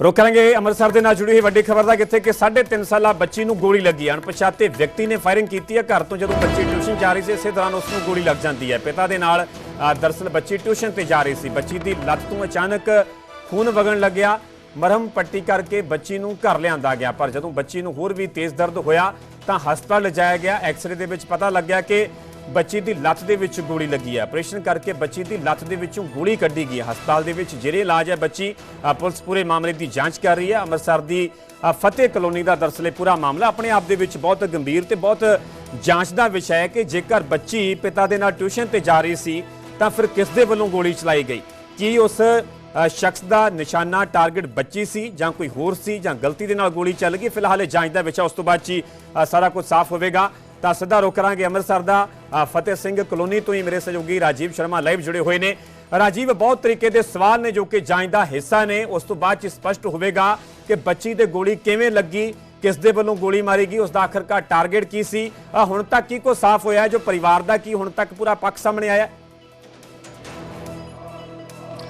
ਰੋਕਾਂਗੇ। ਅੰਮ੍ਰਿਤਸਰ ਦੇ ਨਾਲ ਜੁੜੀ ਹੋਈ ਵੱਡੀ ਖਬਰ ਦਾ ਕਿੱਥੇ ਕਿ 3.5 ਸਾਲਾ ਬੱਚੀ ਨੂੰ ਗੋਲੀ ਲੱਗੀ। ਅਣਪਛਾਤੇ ਵਿਅਕਤੀ ਨੇ ਫਾਇਰਿੰਗ ਕੀਤੀ ਹੈ। ਘਰ ਤੋਂ ਜਦੋਂ ਬੱਚੀ ਟਿਊਸ਼ਨ ਜਾ ਰਹੀ ਸੀ ਇਸੇ ਦੌਰਾਨ ਉਸ ਨੂੰ ਗੋਲੀ ਲੱਗ ਜਾਂਦੀ ਹੈ। ਪਿਤਾ ਦੇ ਨਾਲ ਅ, ਦਰਅਸਲ ਬੱਚੀ ਟਿਊਸ਼ਨ ਤੇ ਜਾ ਰਹੀ ਸੀ। ਬੱਚੀ ਦੀ ਲੱਤ ਤੋਂ ਅਚਾਨਕ ਖੂਨ ਵਗਣ ਲੱਗਿਆ। ਮਰਹਮ ਪੱਟੀ ਕਰਕੇ ਬੱਚੀ ਨੂੰ ਘਰ ਲਿਆਂਦਾ ਗਿਆ। ਪਰ ਜਦੋਂ ਬੱਚੀ ਨੂੰ ਹੋਰ ਵੀ ਤੇਜ਼ ਦਰਦ ਹੋਇਆ ਤਾਂ ਹਸਪਤਾਲ ਲਿਜਾਇਆ ਗਿਆ। ਐਕਸ-ਰੇ ਦੇ ਵਿੱਚ ਪਤਾ ਲੱਗਿਆ ਕਿ ਬੱਚੀ ਦੀ ਲੱਤ ਦੇ ਵਿੱਚ ਗੋਲੀ ਲੱਗੀ ਹੈ। ਆਪਰੇਸ਼ਨ ਕਰਕੇ ਬੱਚੀ ਦੀ ਲੱਤ ਦੇ ਵਿੱਚੋਂ ਗੋਲੀ ਕੱਢੀ ਗਈ ਹੈ। ਹਸਪਤਾਲ ਦੇ ਵਿੱਚ ਜਿਹੜੇ ਇਲਾਜ ਹੈ ਬੱਚੀ ਪੁਲਿਸ ਪੂਰੇ ਮਾਮਲੇ ਦੀ ਜਾਂਚ ਕਰ ਰਹੀ ਹੈ। ਅੰਮ੍ਰਿਤਸਰ ਦੀ ਫਤਿਹ ਕਲੋਨੀ ਦਾ ਦਰਅਸਲ ਇਹ ਪੂਰਾ ਮਾਮਲਾ ਆਪਣੇ ਆਪ ਦੇ ਵਿੱਚ ਬਹੁਤ ਗੰਭੀਰ ਤੇ ਬਹੁਤ ਜਾਂਚ ਦਾ ਵਿਸ਼ਾ ਹੈ ਕਿ ਜੇਕਰ ਬੱਚੀ ਪਿਤਾ ਦੇ ਨਾਲ ਟਿਊਸ਼ਨ ਤੇ ਜਾ ਰਹੀ ਸੀ ਤਾਂ ਫਿਰ ਕਿਸ ਦੇ ਵੱਲੋਂ ਗੋਲੀ ਚਲਾਈ ਗਈ? ਕੀ ਉਸ ਸ਼ਖਸ ਦਾ ਨਿਸ਼ਾਨਾ ਟਾਰਗੇਟ ਬੱਚੀ ਸੀ ਜਾਂ ਕੋਈ ਹੋਰ ਸੀ ਜਾਂ ਗਲਤੀ ਦੇ ਨਾਲ ਗੋਲੀ ਚੱਲ ਗਈ? ਫਿਲਹਾਲ ਇਹ ਜਾਂਚ ਦਾ ਵਿਸ਼ਾ ਉਸ ਤੋਂ ਬਾਅਦ 'ਚ ਹੀ, ਸਾਰਾ ਕੁਝ ਸਾਫ਼ ਹੋਵੇਗਾ। ਤਾਂ ਸਿੱਧਾ ਰੁਕ ਕਰਾਂਗੇ ਅੰਮ੍ਰਿਤਸਰ ਦਾ। ਫਤਿਹ ਸਿੰਘ ਕਲੋਨੀ ਤੋਂ ਹੀ ਮੇਰੇ ਸਹਿਯੋਗੀ ਰਾਜੀਵ ਸ਼ਰਮਾ ਲਾਈਵ ਜੁੜੇ ਹੋਏ ਨੇ। ਰਾਜੀਵ, ਬਹੁਤ ਤਰੀਕੇ ਦੇ ਸਵਾਲ ਨੇ ਜੋ ਕਿ ਜਾਂਚ ਦਾ ਹਿੱਸਾ ਨੇ। ਉਸ ਤੋਂ ਬਾਅਦ ਚ ਸਪਸ਼ਟ ਹੋਵੇਗਾ ਕਿ ਬੱਚੀ ਤੇ ਗੋਲੀ ਕਿਵੇਂ ਲੱਗੀ, ਕਿਸ ਦੇ ਵੱਲੋਂ ਗੋਲੀ ਮਾਰੀ ਗਈ, ਉਸ ਦਾ ਆਖਰਕਾਰ ਟਾਰਗੇਟ ਕੀ ਸੀ? ਹੁਣ ਤੱਕ ਕੀ ਕੋ ਸਾਫ਼ ਹੋਇਆ ਜੋ ਪਰਿਵਾਰ ਦਾ ਕੀ ਹੁਣ ਤੱਕ ਪੂਰਾ ਪੱਖ ਸਾਹਮਣੇ ਆਇਆ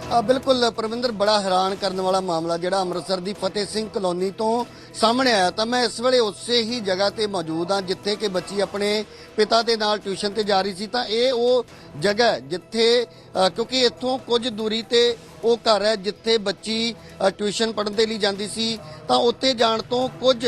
ਬਿਲਕੁਲ ਪ੍ਰਵਿੰਦਰ, ਬੜਾ ਹੈਰਾਨ ਕਰਨ ਵਾਲਾ ਮਾਮਲਾ ਜਿਹੜਾ ਅੰਮ੍ਰਿਤਸਰ ਦੀ ਫਤਿਹ ਸਿੰਘ ਕਲੋਨੀ ਤੋਂ ਸਾਹਮਣੇ ਆਇਆ। ਤਾਂ ਮੈਂ ਇਸ ਵੇਲੇ ਉਸੇ ਹੀ ਜਗ੍ਹਾ ਤੇ ਮੌਜੂਦ ਹਾਂ, ਜਿੱਥੇ ਕਿ ਬੱਚੀ ਆਪਣੇ ਪਿਤਾ ਦੇ ਨਾਲ ਟਿਊਸ਼ਨ ਤੇ ਜਾ ਰਹੀ ਸੀ। ਤਾਂ ਇਹ ਉਹ ਜਗ੍ਹਾ ਜਿੱਥੇ ਕਿਉਂਕਿ ਇੱਥੋਂ ਕੁਝ ਦੂਰੀ ਤੇ ਉਹ ਘਰ ਹੈ ਜਿੱਥੇ ਬੱਚੀ ਟਿਊਸ਼ਨ ਪੜ੍ਹਨ ਦੇ ਲਈ ਜਾਂਦੀ ਸੀ। ਤਾਂ ਉੱਥੇ ਜਾਣ ਤੋਂ ਕੁਝ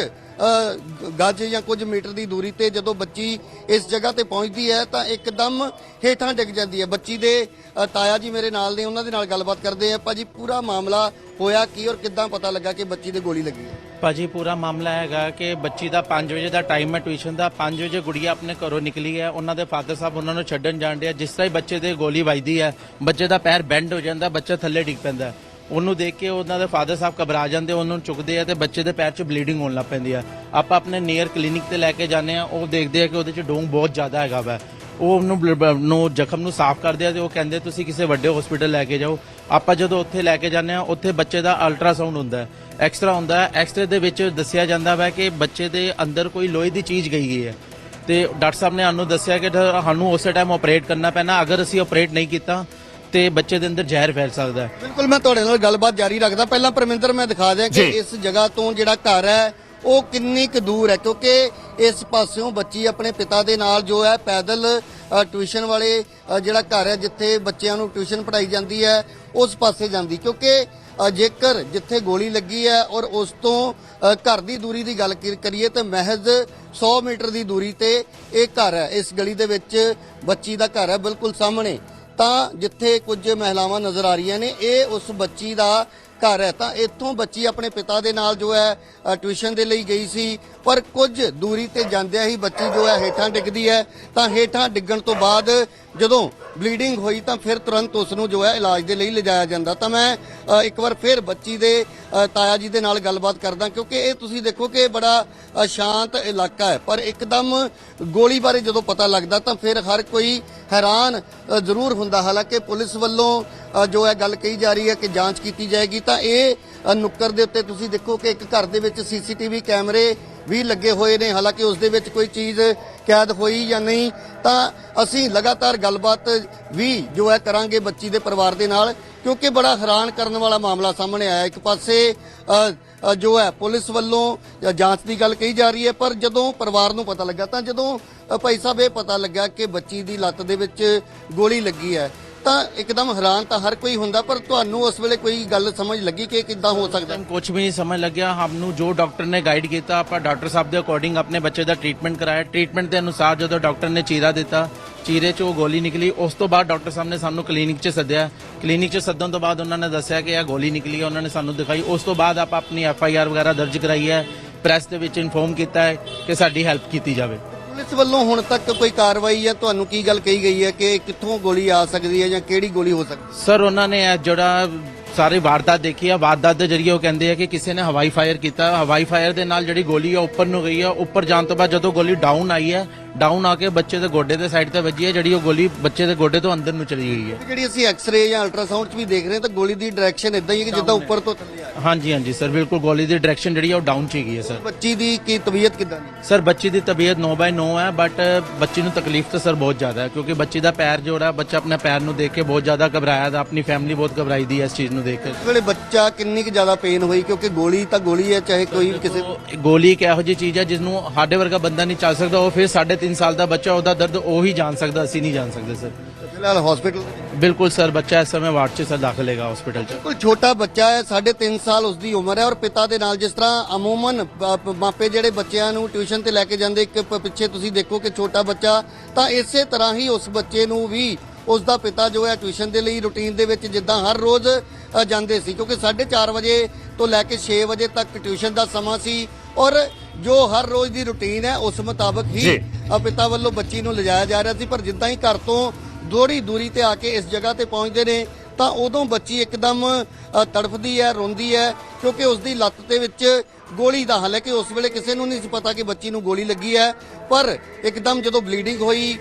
ਗੱਜ ਜਾਂ ਕੁਝ ਮੀਟਰ ਦੀ ਦੂਰੀ ਤੇ ਜਦੋਂ ਬੱਚੀ ਇਸ ਜਗ੍ਹਾ ਤੇ ਪਹੁੰਚਦੀ ਹੈ ਤਾਂ ਇੱਕਦਮ ਹੇਠਾਂ ਡਿੱਗ ਜਾਂਦੀ ਹੈ। ਬੱਚੀ ਦੇ ਤਾਇਆ ਜੀ ਮੇਰੇ ਨਾਲ ਨੇ, ਉਹਨਾਂ ਦੇ ਨਾਲ ਗੱਲਬਾਤ ਕਰਦੇ ਆ। ਭਾਜੀ, ਪੂਰਾ ਮਾਮਲਾ ਹੋਇਆ ਕੀ ਔਰ ਕਿੱਦਾਂ ਪਤਾ ਲੱਗਾ ਕਿ ਬੱਚੀ ਦੇ ਗੋਲੀ ਲੱਗੀ ਹੈ? ਭਾਜੀ, ਪੂਰਾ ਮਾਮਲਾ ਹੈਗਾ ਕਿ ਬੱਚੀ ਦਾ 5 ਵਜੇ ਦਾ ਟਾਈਮ ਹੈ ਟਿਊਸ਼ਨ ਦਾ। 5 ਵਜੇ ਗੁੜੀਆ ਆਪਣੇ ਘਰੋਂ ਨਿਕਲੀ ਹੈ। ਉਹਨਾਂ ਦੇ ਫਾਦਰ ਸਾਹਿਬ ਉਹਨਾਂ ਨੂੰ ਛੱਡਣ ਜਾਣ ਡਿਆ। ਜਿਸ ਤਰ੍ਹਾਂ ਹੀ ਬੱਚੇ ਦੇ ਗੋਲੀ ਵੱਜਦੀ ਹੈ, ਬੱਚੇ ਦਾ ਪੈਰ ਬੈਂਡ ਹੋ ਜਾਂਦਾ, ਬੱਚਾ ਥੱਲੇ ਡਿੱਗ ਪੈਂਦਾ। ਉਹਨੂੰ ਦੇਖ ਕੇ ਉਹਨਾਂ ਦੇ ਫਾਦਰ ਸਾਹਿਬ ਘਬਰਾ ਜਾਂਦੇ ਉਹਨੂੰ ਚੁੱਕਦੇ ਆ ਤੇ ਬੱਚੇ ਦੇ ਪੈਰ 'ਚ ਬਲੀਡਿੰਗ ਹੋਣ ਲੱਗ ਪੈਂਦੀ ਆ। ਆਪਾਂ ਆਪਣੇ ਨੀਅਰ ਕਲੀਨਿਕ ਤੇ ਲੈ ਕੇ ਜਾਂਦੇ ਆ, ਉਹ ਦੇਖਦੇ ਆ ਕਿ ਉਹਦੇ 'ਚ ਡੋਂਗ ਬਹੁਤ ਜ਼ਿਆਦਾ ਹੈਗਾ ਵਾ। ਉਹ ਉਹਨੂੰ ਬਲ- ਨੂੰ ਜ਼ਖਮ ਨੂੰ ਸਾਫ਼ ਕਰਦੇ ਆ ਤੇ ਉਹ ਕਹਿੰਦੇ, ਤੁਸੀਂ ਕਿਸੇ ਵੱਡੇ ਹਸਪੀਟਲ ਲੈ ਕੇ ਜਾਓ। ਆਪਾਂ ਜਦੋਂ ਉੱਥੇ ਲੈ ਕੇ ਜਾਂਦੇ ਆ, ਉੱਥੇ ਬੱਚੇ ਦਾ ਅਲਟਰਾਸਾਊਂਡ ਹੁੰਦਾ ਹੈ। ਐਕਸਰਾ ਹੁੰਦਾ ਹੈ। ਐਕਸਰੇ ਦੇ ਵਿੱਚ ਦੱਸਿਆ ਜਾਂਦਾ ਵਾ ਕਿ ਬੱਚੇ ਦੇ ਅੰਦਰ ਕੋਈ ਲੋਹੇ ਦੀ ਚੀਜ਼ ਗਈ ਹੋਈ ਹੈ। ਤੇ ਡਾਕਟਰ ਸਾਹਿਬ ਨੇ ਸਾਨੂੰ ਦੱਸਿਆ ਕਿ ਸਾਨੂੰ ਉਸੇ ਟਾਈਮ ਆਪਰੇਟ ਕਰਨਾ ਪੈਣਾ। ਅਗਰ ਅਸੀਂ ਆਪਰੇਟ ਨਹੀਂ ਕੀਤਾ ਤੇ ਬੱਚੇ ਦੇ ਅੰਦਰ ਜ਼ਹਿਰ ਫੈਲ ਸਕਦਾ ਹੈ। ਬਿਲਕੁਲ ਮੈਂ ਤੁਹਾਡੇ ਨਾਲ ਗੱਲਬਾਤ ਜਾਰੀ ਰੱਖਦਾ। ਪਹਿਲਾਂ ਪਰਮਿੰਦਰ ਮੈਂ ਦਿਖਾ ਦਿਆਂ ਕਿ ਜੀ। ਇਸ ਜਗ੍ਹਾ ਤੋਂ ਜਿਹੜਾ ਘਰ ਹੈ ਉਹ ਕਿੰਨੀ ਕੁ ਦੂਰ ਹੈ ਕਿਉਂਕਿ ਇਸ ਪਾਸਿਓਂ ਬੱਚੀ ਆਪਣੇ ਪਿਤਾ ਦੇ ਨਾਲ ਜੋ ਹੈ ਪੈਦਲ ਅ, ਟਿਊਸ਼ਨ ਵਾਲੇ ਅ, ਜਿਹੜਾ ਘਰ ਹੈ ਜਿੱਥੇ ਬੱਚਿਆਂ ਨੂੰ ਟਿਊਸ਼ਨ ਪੜਾਈ ਜਾਂਦੀ ਹੈ ਉਸ ਪਾਸੇ ਜਾਂਦੀ। ਕਿਉਂਕਿ ਅ, ਜੇਕਰ ਜਿੱਥੇ ਗੋਲੀ ਲੱਗੀ ਹੈ ਔਰ ਉਸ ਤੋਂ ਅ, ਘਰ ਦੀ ਦੂਰੀ ਦੀ ਗੱਲ ਕਰ- ਕਰੀਏ ਤਾਂ ਮਹਿਜ਼ 100 ਮੀਟਰ ਦੀ ਦੂਰੀ ਤੇ ਇਹ ਘਰ ਹੈ। ਇਸ ਗਲੀ ਦੇ ਵਿੱਚ ਬੱਚੀ ਦਾ ਘਰ ਹੈ ਬਿਲਕੁਲ ਸਾਹਮਣੇ। ਤਾਂ ਜਿੱਥੇ ਕੁਝ ਮਹਿਲਾਵਾਂ ਨਜ਼ਰ ਆ ਰਹੀਆਂ ਨੇ, ਇਹ ਉਸ ਬੱਚੀ ਦਾ ਘਰ ਹੈ। ਤਾਂ ਇੱਥੋਂ ਬੱਚੀ ਆਪਣੇ ਪਿਤਾ ਦੇ ਨਾਲ ਜੋ ਹੈ ਟਿਊਸ਼ਨ ਦੇ ਲਈ ਗਈ ਸੀ। ਪਰ ਕੁਝ ਦੂਰੀ ਤੇ ਜਾਂਦਿਆਂ ਹੀ ਬੱਚੀ ਜੋ ਹੈ, ਹੇਠਾਂ ਡਿੱਗਦੀ ਹੈ। ਤਾਂ ਹੇਠਾਂ ਡਿੱਗਣ ਤੋਂ ਬਾਅਦ ਜਦੋਂ ਬਲੀਡਿੰਗ ਹੋਈ ਤਾਂ ਫਿਰ ਤੁਰੰਤ ਉਸ ਨੂੰ ਜੋ ਹੈ, ਇਲਾਜ ਦੇ ਲਈ ਲਿਜਾਇਆ ਜਾਂਦਾ। ਤਾਂ ਮੈਂ ਇੱਕ ਵਾਰ ਫਿਰ ਬੱਚੀ ਦੇ ਤਾਇਆ ਜੀ ਦੇ ਨਾਲ ਗੱਲਬਾਤ ਕਰਦਾ, ਕਿਉਂਕਿ ਇਹ ਤੁਸੀਂ ਦੇਖੋ ਕਿ ਬੜਾ ਸ਼ਾਂਤ ਇਲਾਕਾ ਹੈ। ਪਰ ਇੱਕਦਮ ਗੋਲੀ ਬਾਰੇ ਜਦੋਂ ਪਤਾ ਲੱਗਦਾ ਤਾਂ ਫਿਰ ਹਰ ਕੋਈ ਹੈਰਾਨ ਜ਼ਰੂਰ ਹੁੰਦਾ। ਹਾਲਾਂਕਿ ਪੁਲਿਸ ਵੱਲੋਂ ਜੋ ਹੈ ਗੱਲ ਕਹੀ ਜਾ ਰਹੀ ਹੈ ਕਿ ਜਾਂਚ ਕੀਤੀ ਜਾਏਗੀ, ਤਾਂ ਇਹ ਨੁੱਕਰ ਦੇ ਉੱਤੇ ਤੁਸੀਂ ਦੇਖੋ ਕਿ ਇੱਕ ਘਰ ਦੇ ਵਿੱਚ ਸੀਸੀਟੀਵੀ ਕੈਮਰੇ ਵੀ ਲੱਗੇ ਹੋਏ ਨੇ, ਹਾਲਾਂਕਿ ਉਸ ਦੇ ਵਿੱਚ ਕੋਈ ਚੀਜ਼ ਕੈਦ ਹੋਈ ਜਾਂ ਨਹੀਂ, ਤਾਂ ਅਸੀਂ ਲਗਾਤਾਰ ਗੱਲਬਾਤ ਵੀ ਜੋ ਹੈ ਕਰਾਂਗੇ ਬੱਚੀ ਦੇ ਪਰਿਵਾਰ ਦੇ ਨਾਲ, ਕਿਉਂਕਿ ਬੜਾ ਹੈਰਾਨ ਕਰਨ ਵਾਲਾ ਮਾਮਲਾ ਸਾਹਮਣੇ ਆਇਆ। ਇੱਕ ਪਾਸੇ ਜੋ ਹੈ ਪੁਲਿਸ ਵੱਲੋਂ ਜਾਂਚ ਦੀ ਗੱਲ ਕਹੀ ਜਾ ਰਹੀ ਹੈ, ਪਰ ਜਦੋਂ ਪਰਿਵਾਰ ਨੂੰ ਪਤਾ ਲੱਗਾ ਤਾਂ ਜਦੋਂ ਭਾਈ ਸਾਹਿਬ ਇਹ ਪਤਾ ਲੱਗਾ ਕਿ ਬੱਚੀ ਦੀ ਲੱਤ ਦੇ ਵਿੱਚ ਗੋਲੀ ਲੱਗੀ ਹੈ। ਤਾਂ ਇੱਕਦਮ ਹੈਰਾਨ ਤਾਂ ਹਰ ਕੋਈ ਹੁੰਦਾ, ਪਰ ਤੁਹਾਨੂੰ ਉਸ ਵੇਲੇ ਕੋਈ ਗੱਲ ਸਮਝ ਲੱਗੀ ਕਿ ਕਿੱਦਾਂ ਹੋ ਸਕਦਾ? ਟਾਈਮ ਕੁਝ ਵੀ ਨਹੀਂ ਸਮਝ ਲੱਗਿਆ। ਸਾਨੂੰ ਜੋ ਡਾਕਟਰ ਨੇ ਗਾਈਡ ਕੀਤਾ, ਆਪਾਂ ਡਾਕਟਰ ਸਾਹਿਬ ਦੇ ਅਕੋਰਡਿੰਗ ਆਪਣੇ ਬੱਚੇ ਦਾ ਟ੍ਰੀਟਮੈਂਟ ਕਰਾਇਆ। ਟ੍ਰੀਟਮੈਂਟ ਦੇ ਅਨੁਸਾਰ ਜਦੋਂ ਡਾਕਟਰ ਨੇ ਚੀਰਾ ਦਿੱਤਾ, ਚੀਰੇ 'ਚ ਉਹ ਗੋਲੀ ਨਿਕਲੀ। ਉਸ ਤੋਂ ਬਾਅਦ ਡਾਕਟਰ ਸਾਹਿਬ ਨੇ ਸਾਨੂੰ ਕਲੀਨਿਕ 'ਚ ਸੱਦਿਆ। ਕਲੀਨਿਕ 'ਚ ਸੱਦਣ ਤੋਂ ਬਾਅਦ ਉਹਨਾਂ ਨੇ ਦੱਸਿਆ ਕਿ ਇਹ ਗੋਲੀ ਨਿਕਲੀ ਹੈ, ਉਹਨਾਂ ਨੇ ਸਾਨੂੰ ਦਿਖਾਈ। ਉਸ ਤੋਂ ਬਾਅਦ ਆਪਾਂ ਆਪਣੀ ਐਫ ਆਈ ਆਰ ਵਗੈਰਾ ਦਰਜ ਕਰਾਈ ਹੈ। ਪ੍ਰੈਸ ਦੇ ਵਿੱਚ ਇਨਫੋਰਮ ਕੀਤਾ ਹੈ ਕਿ ਸਾਡੀ ਹੈਲਪ ਕੀਤੀ ਜਾਵੇ। ਪੁਲਿਸ ਵੱਲੋਂ ਹੁਣ ਤੱਕ ਕੋਈ ਕਾਰਵਾਈ ਹੈ ਤੁਹਾਨੂੰ ਕੀ ਗੱਲ ਕਹੀ ਗਈ ਹੈ ਕਿ ਕਿੱਥੋਂ ਗੋਲੀ ਆ ਸਕਦੀ ਹੈ ਜਾਂ ਕਿਹੜੀ ਗੋਲੀ ਹੋ ਸਕਦੀ ਸਰ ਉਹਨਾਂ ਨੇ ਇਹ ਜਿਹੜਾ ਸਾਰੇ ਵਾਰਦਾਤ ਦੇਖੀ ਆ ਵਾਰਦਾਤ ਦੇ ਜਰੀਏ ਉਹ ਕਹਿੰਦੇ ਆ ਕਿ ਕਿਸੇ ਨੇ ਹਵਾਈ ਫਾਇਰ ਕੀਤਾ। ਹਵਾਈ ਫਾਇਰ ਦੇ ਨਾਲ ਜਿਹੜੀ ਗੋਲੀ ਆ ਉੱਪਰ ਨੂੰ ਗਈ ਆ। ਉੱਪਰ ਜਾਣ ਤੋਂ ਬਾਅਦ ਜਦੋਂ ਗੋਲੀ ਡਾਊਨ ਆਈ ਹੈ ਡਾਊਨ ਆ ਕੇ ਬੱਚੇ ਦੇ ਗੋਡੇ ਦੇ ਸਾਈਡ ਤੇ ਵੱਜੀ ਹੈ ਜਿਹੜੀ ਉਹ ਗੋਲੀ ਬੱਚੇ ਦੇ ਗੋਡੇ ਤੋਂ ਅੰਦਰ ਨੂੰ ਚਲੀ ਗਈ ਹੈ ਜਿਹੜੀ ਅਸੀਂ ਐਕਸ-ਰੇ ਜਾਂ ਅਲਟਰਾਸਾਊਂਡ 'ਚ ਵੀ ਦੇਖ ਰਹੇ ਹਾਂ ਤਾਂ ਗੋਲੀ ਦੀ ਡਾਇਰੈਕਸ਼ਨ ਇਦਾਂ ਹੀ ਹੈ ਕਿ ਜਿੱਦਾਂ ਉੱਪਰ ਤੋਂ ਥੱਲੇ ਆ ਹਾਂਜੀ ਹਾਂਜੀ ਸਰ ਬਿਲਕੁਲ ਗੋਲੀ ਦੀ ਡਾਇਰੈਕਸ਼ਨ ਜਿਹੜੀ ਹੈ ਉਹ ਡਾਊਨ ਚ ਹੀ ਗਈ ਹੈ ਸਰ। ਬੱਚੀ ਦੀ ਕੀ ਤਬੀਅਤ ਕਿਦਾਂ ਦੀ? ਸਰ ਬੱਚੀ ਦੀ ਤਬੀਅਤ 9 ਬਾਈ 9 ਹੈ ਬਟ ਬੱਚੀ ਨੂੰ ਤਕਲੀਫ ਤਾਂ ਸਰ ਬਹੁਤ ਜ਼ਿਆਦਾ ਹੈ ਕਿਉਂਕਿ ਬੱਚੀ ਦਾ ਪੈਰ ਜਿਹੜਾ ਬੱਚਾ ਆਪਣੇ ਪੈਰ ਨੂੰ ਦੇਖ ਕੇ ਬਹੁਤ ਜ਼ਿਆਦਾ ਘਬਰਾਇਆ ਦਾ ਆਪਣੀ ਫੈਮਿਲੀ ਬਹੁਤ ਘਬਰਾਈ ਦੀ ਹੈ ਇਸ ਚੀਜ਼ ਨੂੰ ਦੇਖ ਕੇ। ਇਸ ਵੇਲੇ ਬੱਚਾ ਕਿੰਨੀ ਕੁ ਜ਼ਿਆਦਾ ਪੇਨ ਹੋਈ ਕਿਉਂਕਿ ਗੋਲੀ ਤਾਂ ਗੋਲੀ ਹੈ ਚਾਹੇ ਕੋਈ ਵੀ ਕਿਸੇ ਗੋਲੀ ਇੱਕ ਇਹੋ ਜਿਹੀ ਚੀਜ਼ ਹੈ ਜਿਸ ਨੂੰ ਸਾਡੇ ਵਰਗਾ ਬੰਦਾ ਨਹੀਂ ਚੱਲ ਸਕਦਾ ਉਹ ਫਿਰ 3.5 ਸਾਲ ਦਾ ਬੱਚਾ ਉਹਦਾ ਦਰਦ ਉਹ ਹੀ ਜਾਣ ਸਕਦਾ ਅਸੀਂ ਨਹੀਂ ਜਾਣ ਸਕਦੇ ਸਰ। ਫਿਲਹਾਲ ਹਸਪੀਟਲ ਬਿਲਕੁਲ ਸਰ ਬੱਚਾ ਇਸ ਸਮੇਂ ਵਾਰਡ 'ਚ ਸਰ ਦਾਖਲ ਹੈਗਾ ਹਸਪੀਟਲ 'ਚ ਕੋਈ ਛੋਟਾ ਬੱਚਾ ਹੈ 3.5 ਸਾਲ ਉਸ ਦੀ ਉਮਰ ਹੈ ਔਰ ਪਿਤਾ ਦੇ ਨਾਲ ਜਿਸ ਤਰ੍ਹਾਂ ਅਮੂਮਨ ਮਾਪੇ ਜਿਹੜੇ ਬੱਚਿਆਂ ਨੂੰ ਟਿਊਸ਼ਨ ਤੇ ਲੈ ਕੇ ਜਾਂਦੇ ਇੱਕ ਪ- ਪਿੱਛੇ ਤੁਸੀਂ ਦੇਖੋ ਕਿ ਛੋਟਾ ਬੱਚਾ ਤਾਂ ਇਸੇ ਤਰ੍ਹਾਂ ਹੀ ਉਸ ਬੱਚੇ ਨੂੰ ਵੀ ਉਸ ਦਾ ਪਿਤਾ ਜੋ ਹੈ ਟਿਊਸ਼ਨ ਦੇ ਲਈ ਰੁਟੀਨ ਦੇ ਵਿੱਚ ਜਿੱਦਾਂ ਹਰ ਰੋਜ਼ ਅ, ਜਾਂਦੇ ਸੀ ਕਿਉਂਕਿ 4:30 ਵਜੇ ਤੋਂ ਲੈ ਕੇ 6 ਵਜੇ ਤੱਕ ਟਿਊਸ਼ਨ ਦਾ ਸਮਾਂ ਸੀ ਔਰ ਜੋ ਹਰ ਰੋਜ਼ ਦੀ ਰੁਟੀਨ ਹੈ ਉਸ ਮੁਤਾਬਕ ਹੀ ਜੀ। ਅ, ਪਿਤਾ ਵੱਲੋਂ ਬੱਚੀ ਨੂੰ ਲਿਜਾਇਆ ਜਾ ਰਿਹਾ ਸੀ ਪਰ ਜਿੱਦਾਂ ਹੀ ਘਰ ਤੋਂ ਥੋੜੀ ਦੂਰੀ ਤੇ ਆ ਕੇ ਇਸ ਜਗ੍ਹਾ ਤੇ ਪਹੁੰਚਦੇ ਨੇ, ਤਾਂ ਉਦੋਂ ਬੱਚੀ ਇੱਕਦਮ ਤੜਫਦੀ ਹੈ, ਰੋਂਦੀ ਹੈ, ਕਿਉਂਕਿ ਉਸ ਦੀ ਲੱਤ ਦੇ ਵਿੱਚ ਗੋਲੀ ਦਾ ਹਾਲਾਂਕਿ ਉਸ ਵੇਲੇ ਕਿਸੇ ਨੂੰ ਨਹੀਂ ਸੀ ਪਤਾ ਕਿ ਬੱਚੀ ਨੂੰ ਗੋਲੀ ਲੱਗੀ ਹੈ। ਪਰ ਇੱਕਦਮ ਜਦੋਂ ਬਲੀਡਿੰਗ ਹੋਈ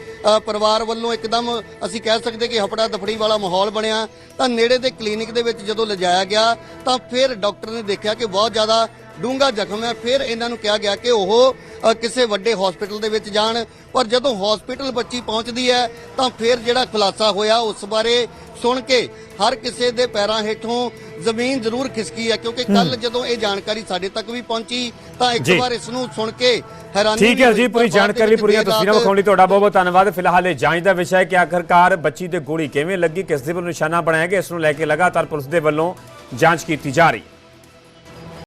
ਪਰਿਵਾਰ ਵੱਲੋਂ ਇੱਕਦਮ ਅਸੀਂ ਕਹਿ ਸਕਦੇ ਕਿ ਹਫੜਾ ਦਫੜੀ ਵਾਲਾ ਮਾਹੌਲ ਬਣਿਆ, ਤਾਂ ਨੇੜੇ ਦੇ ਕਲੀਨਿਕ ਦੇ ਵਿੱਚ ਜਦੋਂ ਲਿਜਾਇਆ ਗਿਆ, ਤਾਂ ਫਿਰ ਡਾਕਟਰ ਨੇ ਦੇਖਿਆ ਕਿ ਬਹੁਤ ਜ਼ਿਆਦਾ ਡੂੰਘਾ ਜ਼ਖਮ ਹੈ। ਫਿਰ ਇਹਨਾਂ ਨੂੰ ਕਿਹਾ ਗਿਆ ਕਿ ਉਹ ਕਿਸੇ ਵੱਡੇ ਹਸਪੀਟਲ ਦੇ ਵਿੱਚ ਜਾਣ। ਪਰ ਜਦੋਂ ਹਸਪੀਟਲ ਬੱਚੀ ਪਹੁੰਚਦੀ ਹੈ ਤਾਂ ਫਿਰ ਜਿਹੜਾ ਖੁਲਾਸਾ ਹੋਇਆ ਉਸ ਬਾਰੇ ਸੁਣ ਕੇ ਹਰ ਕਿਸੇ ਦੇ ਪੈਰਾਂ ਹੇਠੋਂ ਜ਼ਮੀਨ ਜ਼ਰੂਰ ਖਿਸਕੀ ਹੈ। ਕਿਉਂਕਿ ਕੱਲ ਜਦੋਂ ਇਹ ਜਾਣਕਾਰੀ ਸਾਡੇ ਤੱਕ ਵੀ ਪਹੁੰਚੀ ਤਾਂ ਇੱਕ। ਵਾਰ ਇਸ ਨੂੰ ਸੁਣ ਕੇ ਹੈਰਾਨੀ ਠੀਕ ਹੈ ਜੀ ਪਰ ਦੇ ਜਾਣਕਾਰੀ ਪੂਰੀਆਂ ਤਸਵੀਰਾਂ ਵਿਖਾਉਣ ਲਈ ਤੁਹਾਡਾ ਬਹੁਤ ਬਹੁਤ ਧੰਨਵਾਦ। ਫਿਲਹਾਲ ਇਹ ਜਾਂਚ ਦਾ ਵਿਸ਼ਾ ਹੈ ਕਿ ਆਖਰਕਾਰ ਬੱਚੀ ਤੇ ਗੋਲੀ ਕਿਵੇਂ ਲੱਗੀ ਕਿਸ ਦੇ ਵੱਲੋਂ ਨਿਸ਼ਾਨਾ ਬਣਾਇਆ ਗਿਆ ਇਸ ਨੂੰ ਲੈ ਕੇ ਲਗਾਤਾਰ ਪੁਲਿਸ ਦੇ ਵੱਲੋਂ ਜਾਂਚ ਕੀਤੀ ਜਾ ਰਹੀ ਹੈ।